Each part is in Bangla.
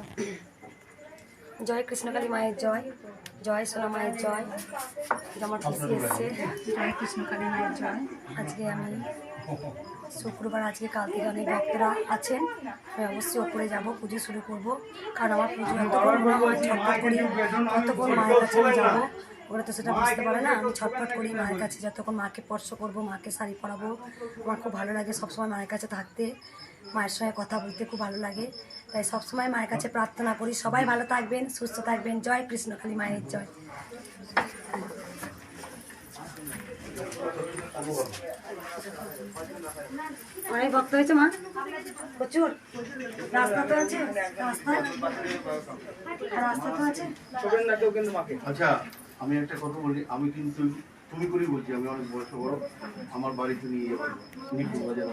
জয় কৃষ্ণকালী মায়ের জয় জয় সোনা মায়ের জয়। আমার পিসি এসছে। জয় কৃষ্ণ কালী মায়ের জয়। আজকে আমি শুক্রবার আজকে কাল থেকে অনেক ভক্তরা আছেন। আমি অবশ্যই ওপরে যাব পুজো শুরু করব। কারণ আমার পুজো যতক্ষণ ছটফট করি ততক্ষণ মায়ের কাছে আমি যাব ওরা তো সেটা বুঝতে পারে না। আমি ছটফট করি মায়ের কাছে যতক্ষণ মাকে স্পর্শ করব মাকে শাড়ি পরাবো। আমার খুব ভালো লাগে সবসময় মায়ের কাছে থাকতে। মায়ের সঙ্গে কথা বলতে খুব ভালো লাগে। তাই সবসময় মায়ের কাছে প্রার্থনা করি। সবাই ভালো থাকবেন সুস্থ থাকবেন। জয় কৃষ্ণকালী মায়ের জয়। অনেক ভক্ত হয়েছে মা? প্রচুর। রাস্তা তো আছে। রাস্তা? রাস্তা তো আছে। আচ্ছা আমি একটা কথা বলি। আমি কিন্তু তুমি করেই বলছি আমি অনেক বয়স বড় আমার বাড়িতে নিয়ে যাব নিপুর বাজার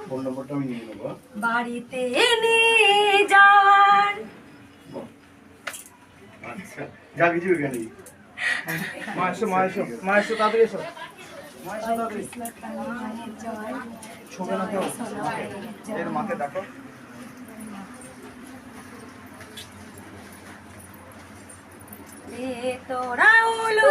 ফোন নম্বরটা আমি নিয়ে নেব হ্যাঁ? বাড়িতে নিয়ে যাওয়ার। আচ্ছা যা কিছু এখানেই মা এসো মা এসো মা এসো তাড়াতাড়ি এসো। ছবি না কেউ এর মাকে দেখো। তোরা উলু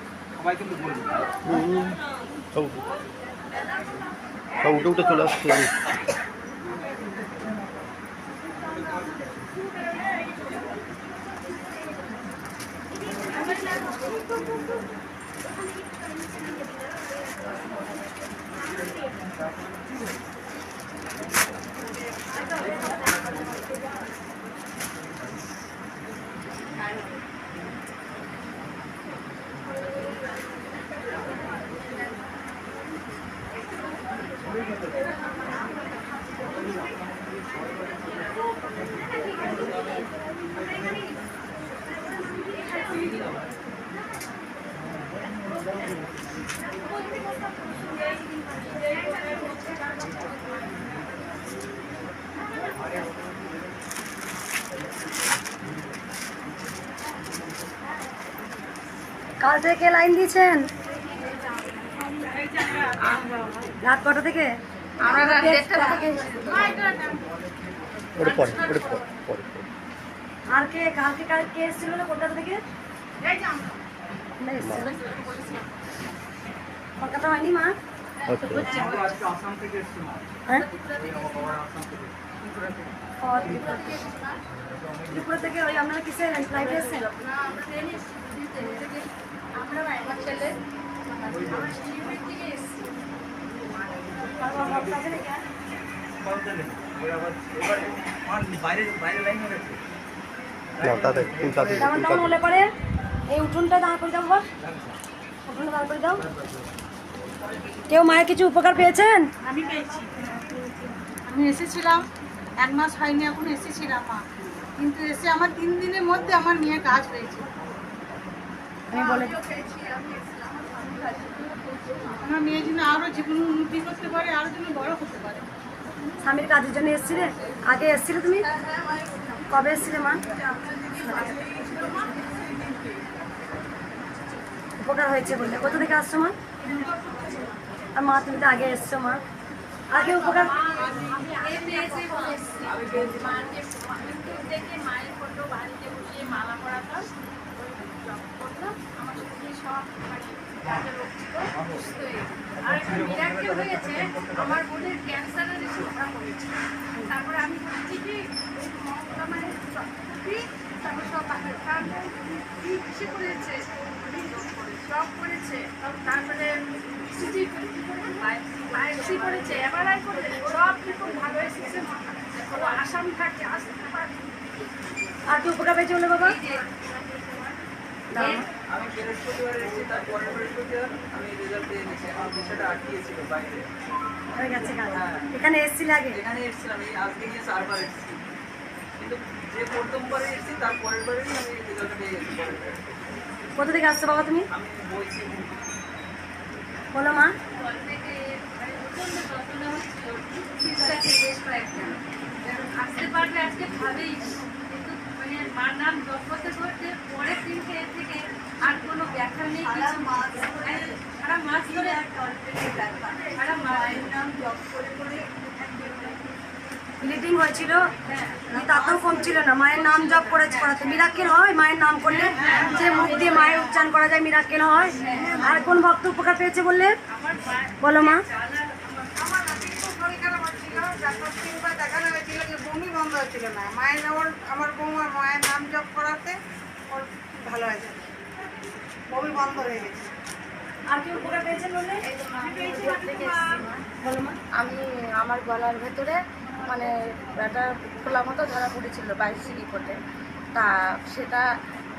সবাই কিন্তু বলবে সব সব কাল থেকে লাইন দিয়েছেন? রাত কটা থেকে? আর কে কালকে কাল কে এসেছিল না কলকাতা থেকে। কলকাতা হয়নি মা? আচ্ছা। মা। হ্যাঁ। ত্রিপুরা থেকে ওই আপনারা কিসে ফ্লাইটে এসেছেন? এই উঠোনটা দাঁড় করে দাও বাবা উঠোনটা দাঁড় করে দাও কেউ মায়ের কিছু উপকার পেয়েছেন? আমি পেয়েছি। আমি এসেছিলাম এক মাস হয়নি এখন এসেছিলাম মা কিন্তু এসে আমার তিন দিনের মধ্যে আমার মেয়ের কাজ হয়েছে। আমি বলে আমার মেয়ে যেন আরও জীবন উন্নতি করতে পারে আরও যেন বড় হতে পারে। স্বামীর কাজের জন্য এসেছিলে? আগে এসেছিলে তুমি? কবে এসেছিলে মা? উপকার হয়েছে বললে। কোথা থেকে আসছো মা? আর মা তুমি তো আগে এসছো মা। আগে উপকার আর একটা miracle হয়েছে, আমার বোনের ক্যান্সারের সুবিধা হয়েছে। তারপরে আমি বলছি কি মমতা তারপর সব কি পাইলসি করেছে? সব করেছে তারপরে পাইলসি করেছে এমআরআই করেছে সব কিন্তু ভালো এসেছে আসামি থাকে আসতে পারে। আর উপকার পেয়েছে বাবা। আমি বৃহস্পতিবার এসেছি তার পরের বৃহস্পতিবার আমি রেজাল্ট পেয়ে গেছি আমার বিষয়টা আটকিয়েছিল বাইরে। হয়ে এখানে এখানে এসেছিলাম এই আজকে গিয়ে চারবার এসেছি। কিন্তু যে প্রথমবারে এসেছি তার পরের বারেই আমি রেজাল্টটা পেয়ে গেছি। কোথা থেকে আসছো বাবা তুমি? আমি বলছি বলো মা। আসতে পারলে আজকে ভাবেই। মার নাম জপ করতে করতে পরের দিন থেকে থেকে আর কোনো ব্যাখ্যা নেই কিছু হ্যাঁ, সারা মাস ধরে সারা মায়ের নাম জপ করে করে ব্লিডিং হয়েছিল? তাতেও কম ছিল না। মায়ের নাম জপ করেছে করাতে। মিরাক্কেল হয় মায়ের নাম করলে? যে মুখ দিয়ে মায়ের উচ্চারণ করা যায় মিরাক্কেল হয়। আর কোন ভক্ত উপকার পেয়েছে বললে? বলো মা। বমি বন্ধ হচ্ছিল না। মায়ের নাম আমার বৌমা মায়ের নাম জপ করাতে ওর ভালো হয়ে যাবে বমি বন্ধ হয়ে গেছে। আমি আমার গলার ভেতরে মানে একটা খোলা মতো ধরা পড়েছিল বাইশি রিপোর্টে। তা সেটা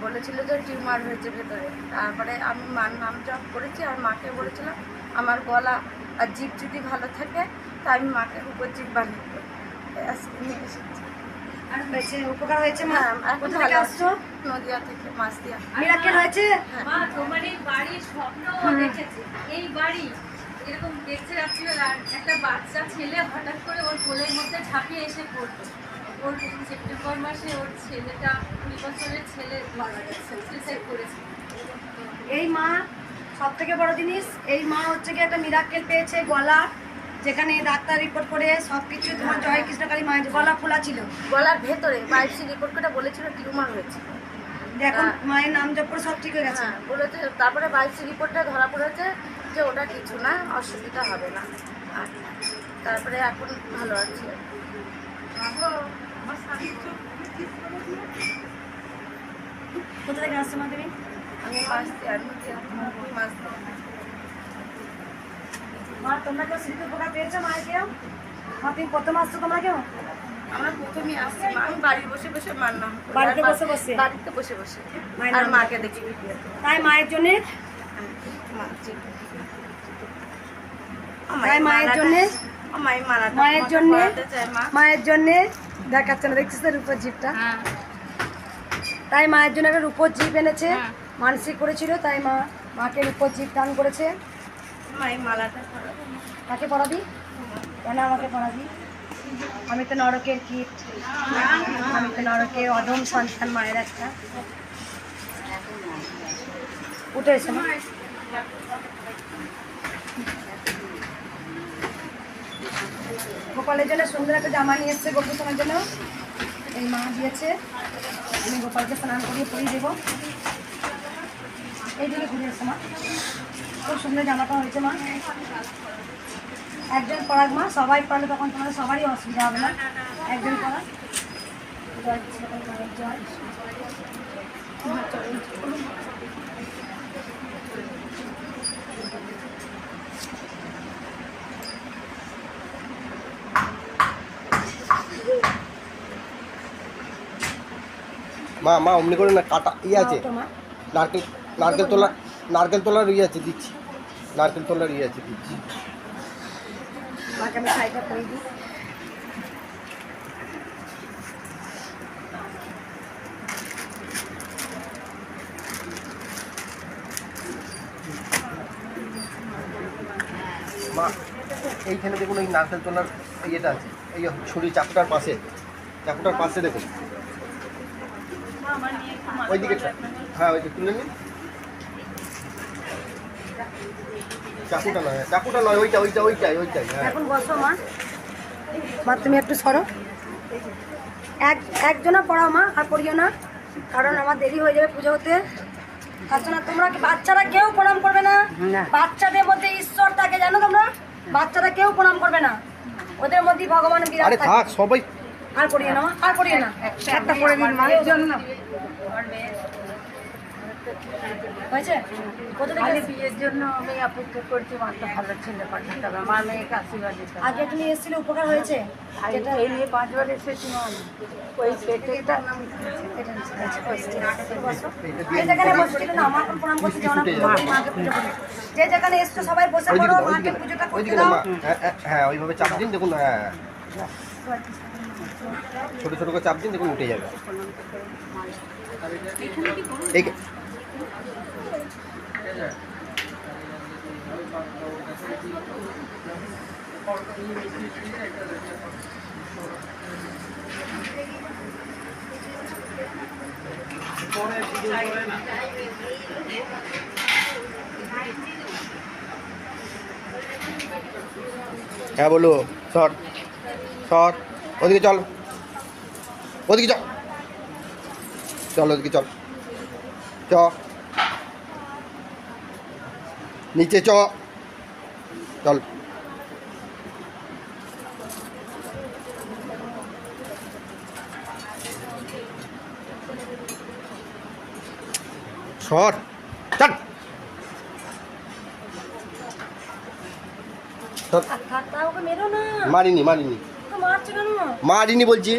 বলেছিল যে টিউমার হয়েছে ভেতরে। তারপরে আমি মার নাম জপ করেছি আর মাকে বলেছিলাম আমার গলা আর জিভ যদি ভালো থাকে তা আমি মাকে উপর জিভ বানিয়ে দেবো। ব্যাস, নিয়ে এসেছি আর হয়েছে উপকার হয়েছে মা? হ্যাঁ কোথা থেকে আসছো? আসছো নদিয়া থেকে মাছ দিয়া হয়েছে? মা তোমার এই বাড়ির স্বপ্ন ও এই বাড়ি এরকম দেখতে যাচ্ছিল একটা বাচ্চা ছেলে হঠাৎ করে ওর কোলের মধ্যে ঝাঁপিয়ে এসে পড়তো ওর সেপ্টেম্বর মাসে ওর ছেলেটা কুড়ি বছরের ছেলে মারা গেছে সুইসাইড করেছে। এই মা সব থেকে বড় জিনিস এই মা হচ্ছে কি একটা মিরাক্কেল পেয়েছে গলা। যেখানে ডাক্তার রিপোর্ট করে সব কিছু তোমার জয় কৃষ্ণকালী মায়ের গলা খোলা ছিল। গলার ভেতরে বাইশি রিপোর্ট করে বলেছিল টিউমার হয়েছে। এখন হ্যাঁ। মায়ের নাম জপ করে সব ঠিক হয়ে গেছে। হ্যাঁ বলেছে তারপরে বাইশি রিপোর্টে ধরা পড়েছে যে ওটা কিছু না অসুবিধা হবে না। তারপরে এখন ভালো আছি। কোথা থেকে আসছো মা তুমি? আমি মাছ মাছ মা তোমরা কেউ উপকার পেয়েছ মায়ের কেউ? মা তুমি প্রথম আসছো তোমরা কেউ? আমরা প্রথমেই আসছি। মা আমি বাড়ি বসে বসে মার বাড়িতে বসে বসে? বাড়িতে বসে বসে। মায়ের আর মাকে দেখি। তাই মায়ের জন্য? তাই মায়ের জন্যে? জন্যে? মা। জন্যে? দেখাচ্ছে না দেখছিস রূপোর জিপটা তাই মায়ের জন্য একটা রূপোর জিপ এনেছে মানসিক করেছিল তাই মা মাকে রূপোর জিপ দান করেছে। কাকে পড়াবি কেন আমাকে পড়াবি আমি তো নরকের কীট। আমি তো নরকের অধম সন্তান, মায়ের একটা। উঠে এসে গোপালের জন্য সুন্দর একটা জামা নিয়ে এসছে গোপুসনের জন্য। এই মা দিয়েছে। আমি গোপালকে স্নান করিয়ে পরিয়ে দেবো। এইদিকে ঘুরে এসে মা। খুব সুন্দর জামাটা হয়েছে মা। একজন পড়াক মা। সবাই পড়ালে তখন তোমাদের সবারই অসুবিধা হবে না। একজন পড়াক জয় জয় জয় মা মা অমনি করে না কাটা ইয়ে আছে। নারকেল নারকেল তোলা। নারকেল তোলার ইয়ে আছে, দিচ্ছি। নারকেল তোলার ইয়ে আছে, দিচ্ছি। মা, এইখানে দেখুন এই নারকেল তোলার ইয়েটা আছে। এই ছুরি চাকুটার পাশে। চাকুটার পাশে দেখুন। ওই দিকে হ্যাঁ ওই তুলে নিন। চাকুটা নয় চাকুটা নয় ওইটা ওইটা ওইটাই ওইটাই হ্যাঁ। এখন বসো মা। মা তুমি একটু সরো। এক একজনা পড়াও মা আর পড়িও না কারণ আমার দেরি হয়ে যাবে পুজো হতে। জন্য তোমরা কি- বাচ্চারা কেউ প্রণাম করবে না? বাচ্চাদের মধ্যে ঈশ্বর থাকে জানো তোমরা? বাচ্চারা কেউ প্রণাম করবে না। ওদের মধ্যেই ভগবান বিরাট আরে থাকে। থাক সবাই আর পড়িয়ে না আর পড়িয়ে না। একটা পড়ে দিন মায়ের জন্য হয়েছে? কোথা থেকে বিয়ের জন্য আমি অপেক্ষা করছি মাত্র ভালো ছেলে পাঠাতে হবে। আমার মেয়েকে আশীর্বাদ দিতে হবে। আগে তুমি এসেছিলে উপকার হয়েছে? যেটা এই নিয়ে পাঁচবার এসেছিলাম ওই পেটেটা এটা নিচে আছে, বসো, ঠিক আছে, বসো। এই যেখানে বসছিল না আমার এখন প্রণাম করতে যাও না মাকে পুজো করে যে যেখানে এসছো সবাই বসে পড়ো মাকে পুজোটা করতে দাও দাও, হ্যাঁ, হ্যাঁ, হ্যাঁ ওইভাবে চাপ দিন দেখুন হ্যাঁ ছোট ছোট করে চাপ দিন দেখুন উঠে যাবে। হ্যাঁ বলো সর সর ওদিকে চল ওদিকে চল চল ওদিকে চল চ নিচে চ। চল। সর। চল। মারিনি মারিনি। মারিনি বলছি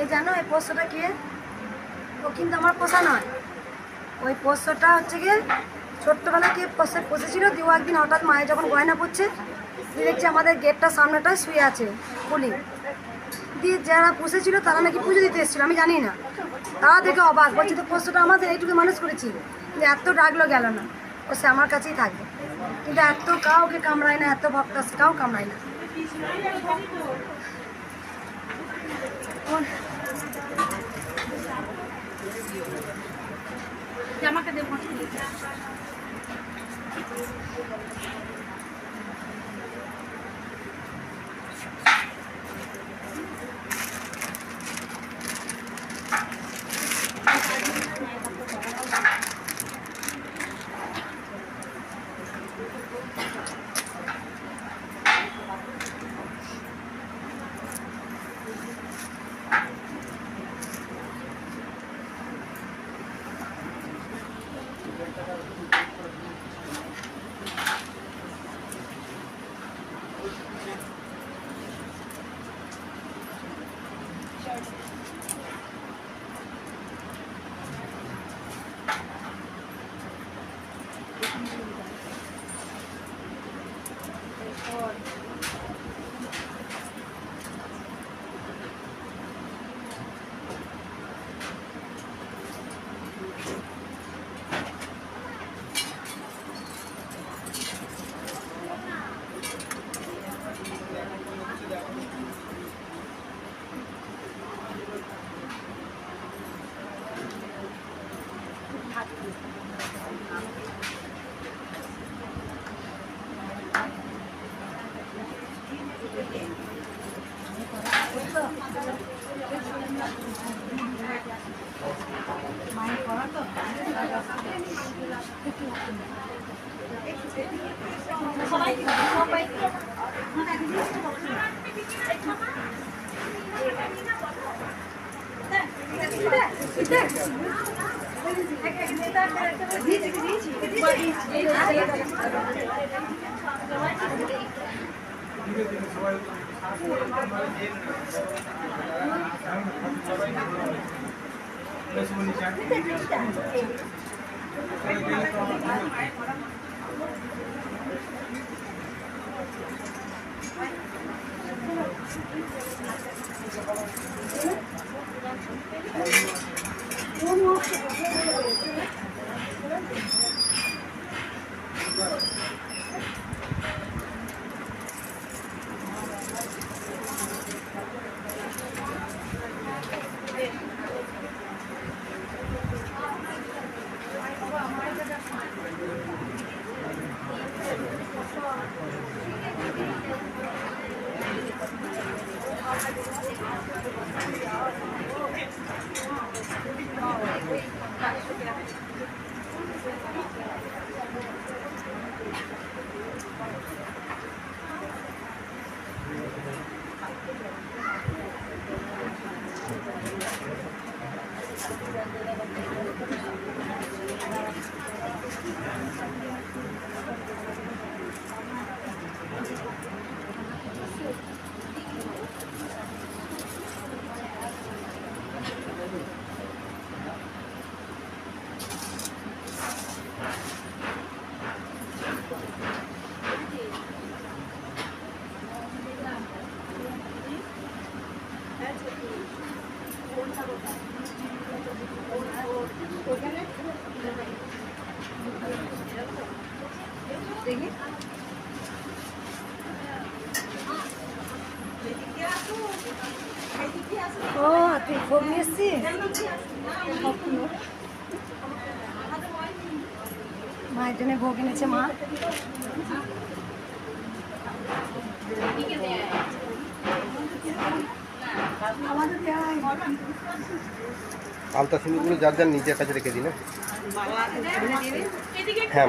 এ জানো এই পোষ্যটা কে? ও কিন্তু আমার পোষা নয়। ওই পোষ্যটা হচ্ছে গিয়ে ছোট্টবেলায় কে পোষে পোষেছিল? দিয়ে একদিন হঠাৎ মায়ের যখন গয়না পড়ছে, দিয়ে দেখছি আমাদের গেটটার সামনেটায় শুয়ে আছে পুলি। দিয়ে যারা পুষেছিল তারা নাকি পুজো দিতে এসেছিল, আমি জানি না। তারা দেখে অবাক, বলছি, তো পোষ্যটা আমাদের এইটুকু মানুষ করেছি। কিন্তু এত ডাকলো গেল না। ও সে আমার কাছেই থাকবে কিন্তু এত কাউকে কামড়ায় না, এত ভক্ত কাউ কামড়ায় না। জামাকে দেবো just 你可真敢 ভোগ এনেছে মা আলতা সিঁদুরগুলো যার যার নিজের কাছে রেখে দিন হ্যাঁ?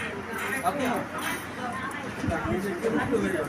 সিঁদুর। পূজা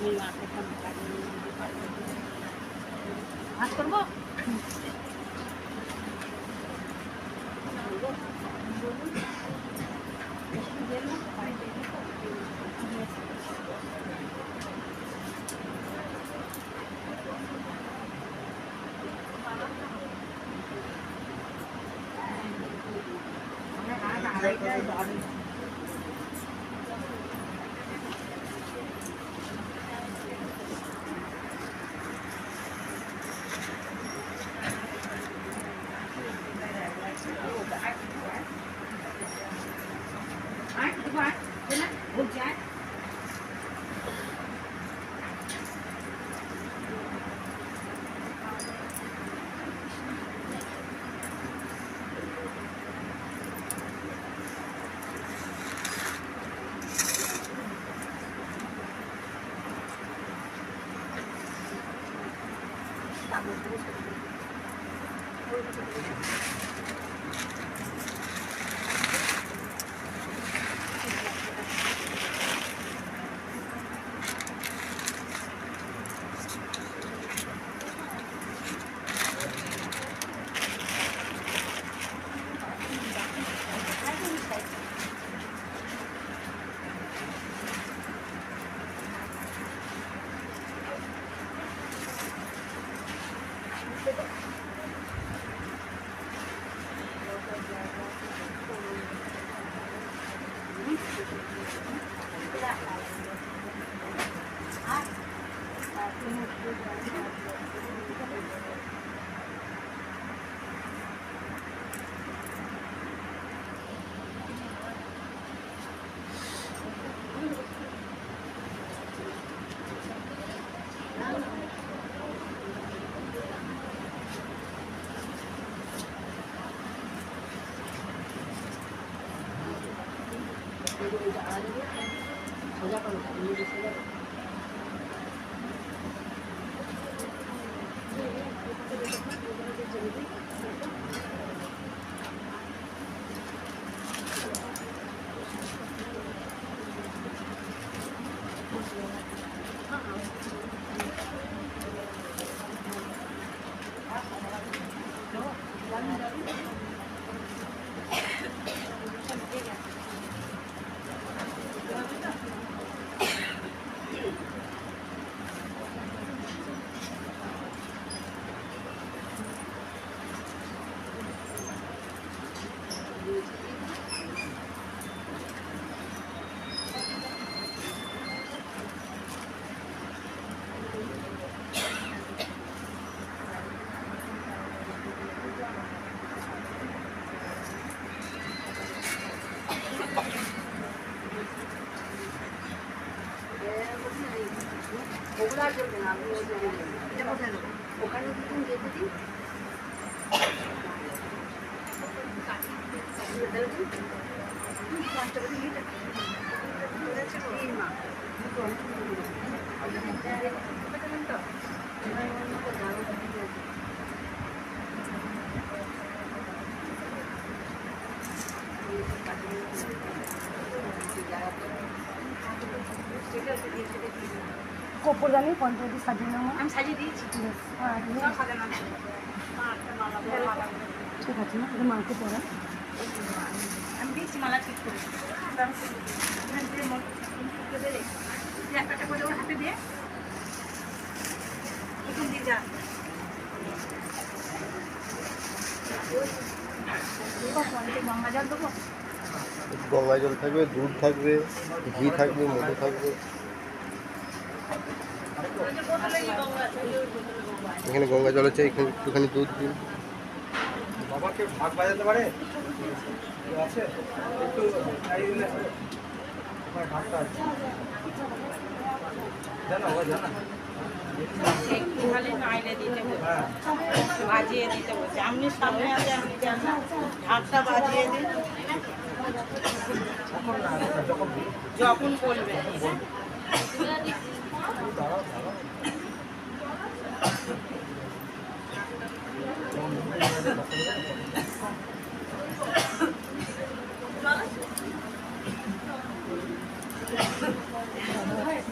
May market na magkaroon ng department. Pastor mo! Kapoor দামি পঞ্চায়েতে সাজিয়ে নেওয়া আমি সাজিয়ে দিয়েছি। ঠিক আছে। না। এটা মাকে পড়া আমি দিয়েছি মালা ঠিক করে। একটা করে ওর হাতে দিয়ে প্রথম দিন যা। গঙ্গা জল দেবো। গঙ্গা জল থাকবে দুধ থাকবে ঘি থাকবে মধু থাকবে। এখানে গঙ্গা জল আছে এখানে একটুখানি দুধ দিন। বাবাকে ভাগ বাজাতে পারে? আছে? একটু জানা ও বলছে। হ্যাঁ। বাজিয়ে দিতে বলছে। আপনি সামনে আছে আপনি ঢাকটা বাজিয়ে দিন। যখন বলবে।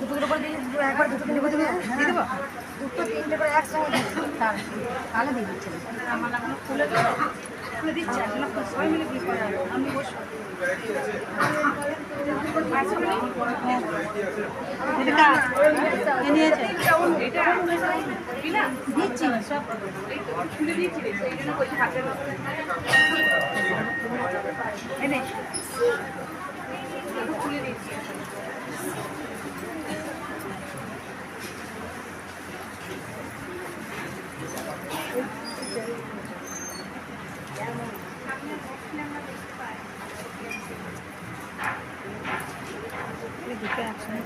দুটো করে দুটো একবার দুটো তিনটে করে দিয়ে দিয়ে দেবো। দুটো তিনটে করে একসঙ্গে তাহলে দিয়ে দিচ্ছি। আমার খুলে দেবো খুলে দিচ্ছে এখন সবাই মিলে কি করে আমি বসবো দিচ্ছি সব এই তো খুলে দিচ্ছি রে সেই জন্য বলছি হাতে এনে খুলে দিচ্ছি দুটো একসঙ্গে করাটা কেন এখানে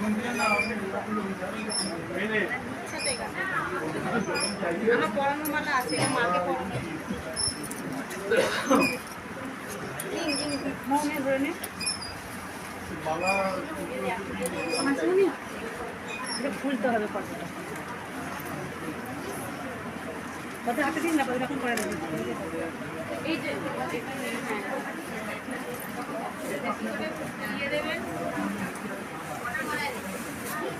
আমার পড়ানো মালা আছে মাকে পড়ানো মনে ধরে নে ফুলতে হবে কতটা কত হাতে দিন না এরকম করে দেবেন এই যে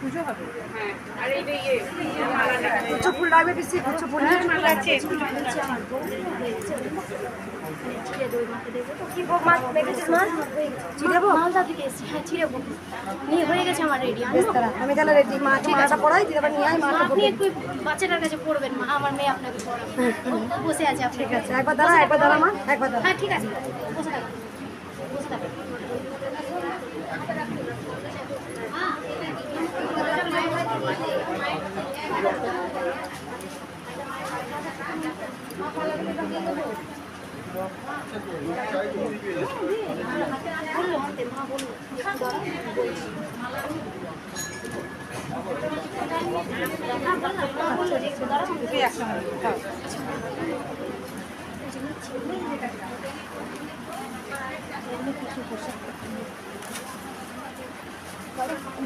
পুজো হবে। হ্যাঁ আর এই যে ইয়ে কুচো ফুল লাগবে বেশি কুচো আছে হ্যাঁ হয়ে আমি তাহলে রেডি মা ঠিক আছে পড়াই দিদি আবার নিয়ে আয় মা আপনি একটু বাচ্চাটার কাছে পড়বেন মা আমার মেয়ে আপনাকে পড়াবে। বসে আছে আপনি। ঠিক আছে একবার দাঁড়া একবার দাঁড়া মা একবার দাঁড়া। হ্যাঁ ঠিক আছে বসে থাকুন বসে থাকুন বলল আমাকে মা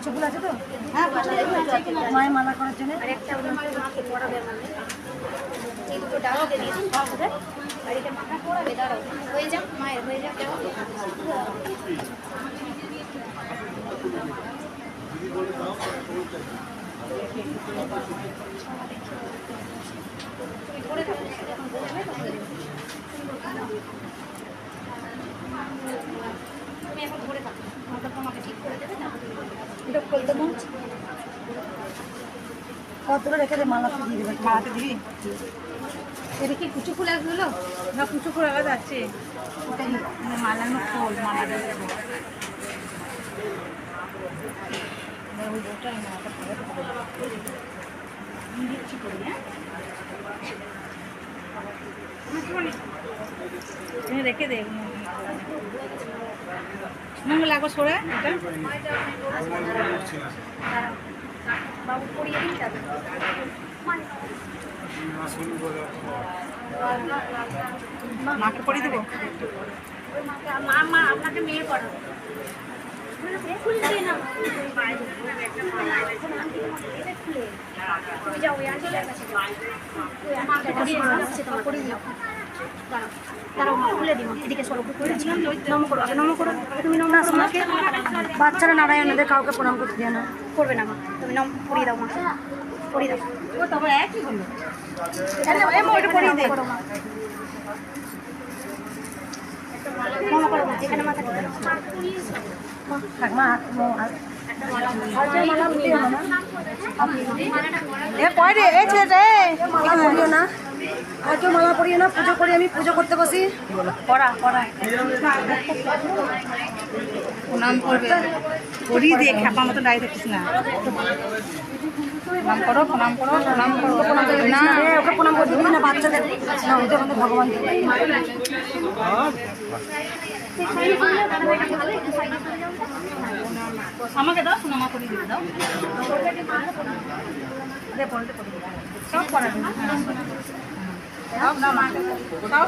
ফুল আছে তো হ্যাঁ মায়ের মালা করার জন্য আর একটা ওনার মাকে পড়াবে আমার মেয়ে। এই দুটো ডাউকে দিয়ে দাঁড়াও হয়ে যাক মায়ের হয়ে যাক কতটা এটা কি কুচু ফুল আসলো কুচু ফুল আলাদা আছে মালানো ফুল মালা ওই ওটাই মালাটা পরে আমি দিচ্ছি করি হ্যাঁ তুমি রেখে দে পড়িয়ে দিন মাকে পরে দেবো মা আপনাকে মেয়ে পড়াবে। বাচ্চারা নারায়ণদের কাউকে প্রণাম করতে দেয় না করবে না মা তুমি নম পড়িয়ে দাও। মা পড়িয়ে দাও তবে একই হলো মাথা এই মালা পরিও না? পুজো করি আমি পুজো করতে বসি। পড়া পড়া। প্রণাম করবে। করিয়ে দিয়ে খ্যাপা মতো দাঁড়িয়ে থাকিস না। প্রণাম করো প্রণাম করো প্রণাম করো করো। না, ওকে প্রণাম করতে দিবি না বাচ্চাদের। না ওদের মধ্যে ভগবান। আমাকে দাও, সোনামা করে দিয়ে দাও। সব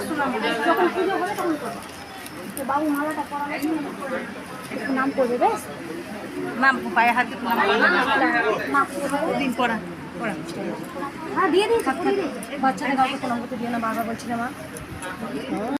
সোনামা। যখন পুজো হবে তখন বাবু, মালাটা একটু নাম করবে, বেশ? না পায়ে হাতে প্রণাম করো মা পুজো হবে দিন পড়া পড়া। হ্যাঁ দিয়ে দিয়েছি পরিয়ে দিয়েছি। বাচ্চাদের কাউকে প্রণাম করতে দিও না বারবার বলছি না মা।